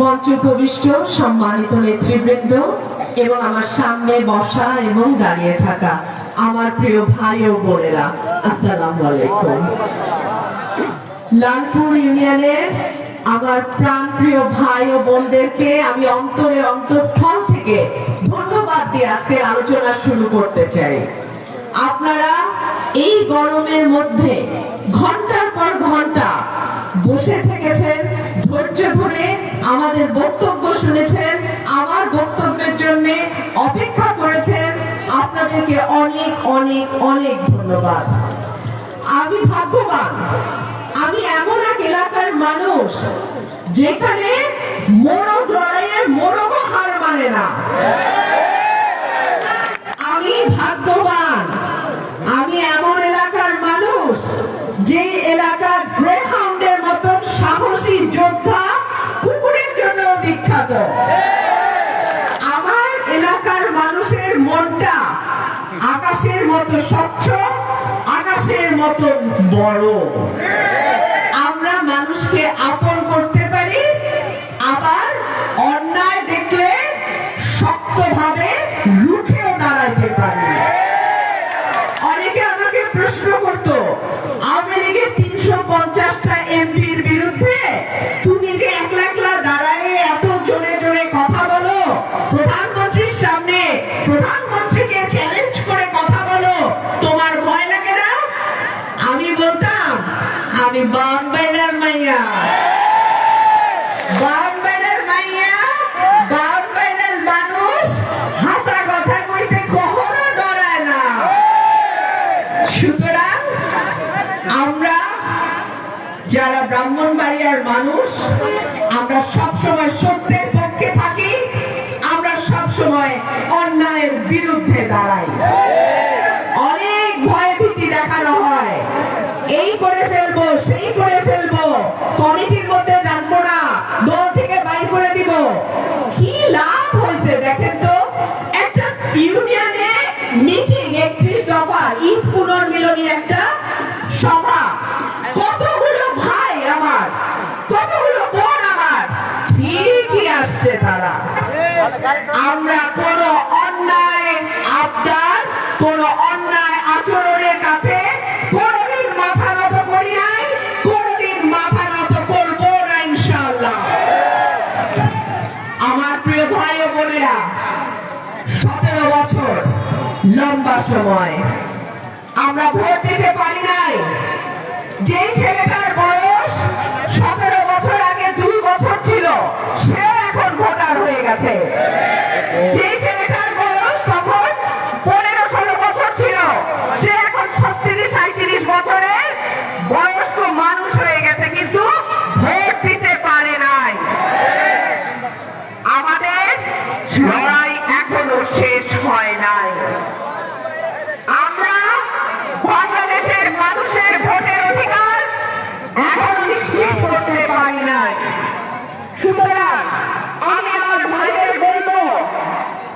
মঞ্চ প্রবিষ্ট সম্মানিত নেতৃবৃন্দ এবং আমার সামনে বসা এবং দাঁড়িয়ে থাকা আমার প্রিয় ভাই ও বোনেরা, আসসালামু আলাইকুম। লালপুর ইউনিয়নের আমার প্রাণ প্রিয় ভাই ও বোনদেরকে আমি অন্তরের অন্তঃস্থল থেকে ধন্যবাদ দিয়ে আজকে আলোচনা শুরু করতে চাই। আপনারা এই গরমের মধ্যে ঘণ্টার পর ঘণ্টা বসে থেকেছেন, ধৈর্য ধরে আমাদের বক্তব্য শুনেছেন, আমার বক্তব্যের জন্য অপেক্ষা করেছেন। আপনাদেরকে অনেক অনেক অনেক ধন্যবাদ। আমি ভাগ্যবান, আমি এমন এক এলাকার মানুষ যেখানে মোরগ লড়াইয়ে মোরগও হার মানে না। আমি ভাগ্যবান। আমি এমন এলাকার মানুষ যে এলাকার গ্রেহাউন্ডের মতন সাহসী যোদ্ধা কুকুরের জন্য বিখ্যাত। আমার এলাকার মানুষের মনটা আকাশের মতো স্বচ্ছ, আকাশের মতো বড়। আমি বম্বের মাইয়া মানুষ হাতা কথা কইতে কখনো ডরায় না। সুতরাং আমরা যারা ব্রাহ্মণবাড়িয়ার মানুষ, আমরা সব সময় সত্যের পক্ষে থাকি, আমরা সব সময় অন্যায়ের বিরুদ্ধে দাঁড়াই। আমরা কোন অন্যায় আবদার, কোন অন্যায় আচরণের কাছে মাথা নত করি নাই মাথা নত না আমার প্রিয় ভাই ও বোনেরা, সতেরো বছর লম্বা সময়, আমরা ভোট দিতে পারি নাই। যে ছেলেটার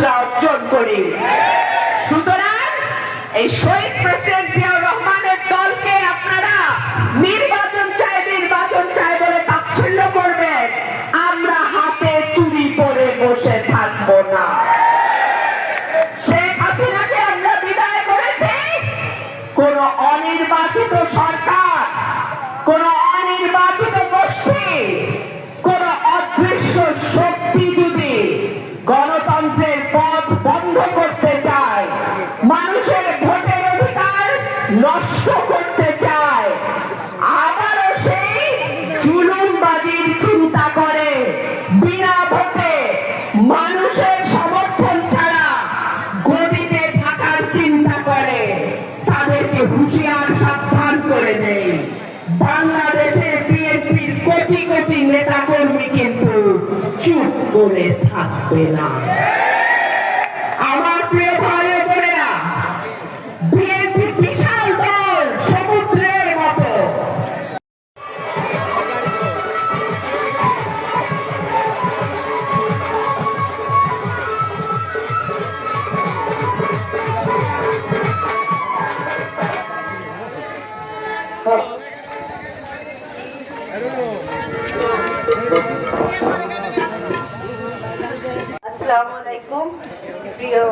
মুদ্রা অর্জন করি। সুতরাং এই শহীদ প্রেসিডেন্ট রহমানের দলকে আপনারা বাংলাদেশের বিএনপির কোটি কোটি নেতা কর্মী কিন্তু চুপ করে থাকবে না। আসসালামু আলাইকুম, প্রিয়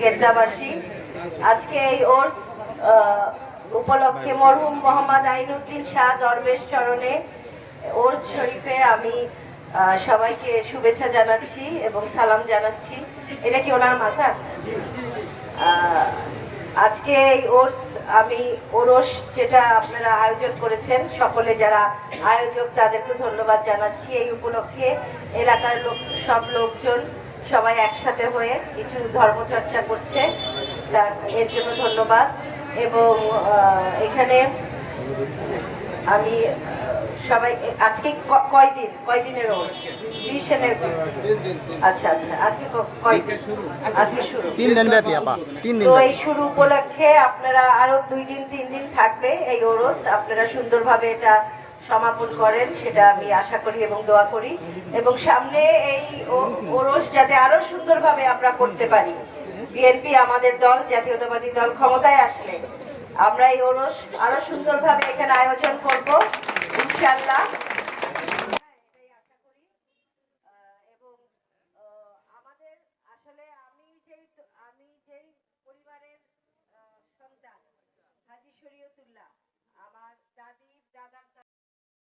গেদ্দাবাসী। আজকে এই ওর্স উপলক্ষে মরহুম মোহাম্মদ আইনুদ্দিন শাহ দরবেশ চরণে ওর্স শরীফে আমি সবাইকে শুভেচ্ছা জানাচ্ছি এবং সালাম জানাচ্ছি। এটা কি ওনার মাথা আজকে এই ওর্স, আমি ওরস যেটা আপনারা আয়োজন করেছেন, সকলে যারা আয়োজক তাদেরকে ধন্যবাদ জানাচ্ছি। এই উপলক্ষে এলাকার লোক, সব লোকজন সবাই একসাথে হয়ে কিছু ধর্মচর্চা করছে। এর জন্য ধন্যবাদ। এবং এখানে আমি সবাই আজকে কয়দিন? কয়দিনের বিশে আচ্ছা আচ্ছা আজকে কয়দিন? আজকে শুরু। তিন দিন ব্যাপী আপা। তিন দিন তো এই শুরু উপলক্ষে আপনারা আরও দুই দিন তিন দিন থাকবে এই ওরস। আপনারা সুন্দরভাবে এটা সমাপন করেন সেটা আমি আশা করি এবং দোয়া করি। এবং সামনে এই ও- ওরস যাতে আরও সুন্দরভাবে আমরা করতে পারি। বিএনপি আমাদের দল জাতীয়তাবাদী দল ক্ষমতায় আসলে আমরা এই ওরস আরও সুন্দরভাবে এখানে আয়োজন করব ইনশাল্লাহ।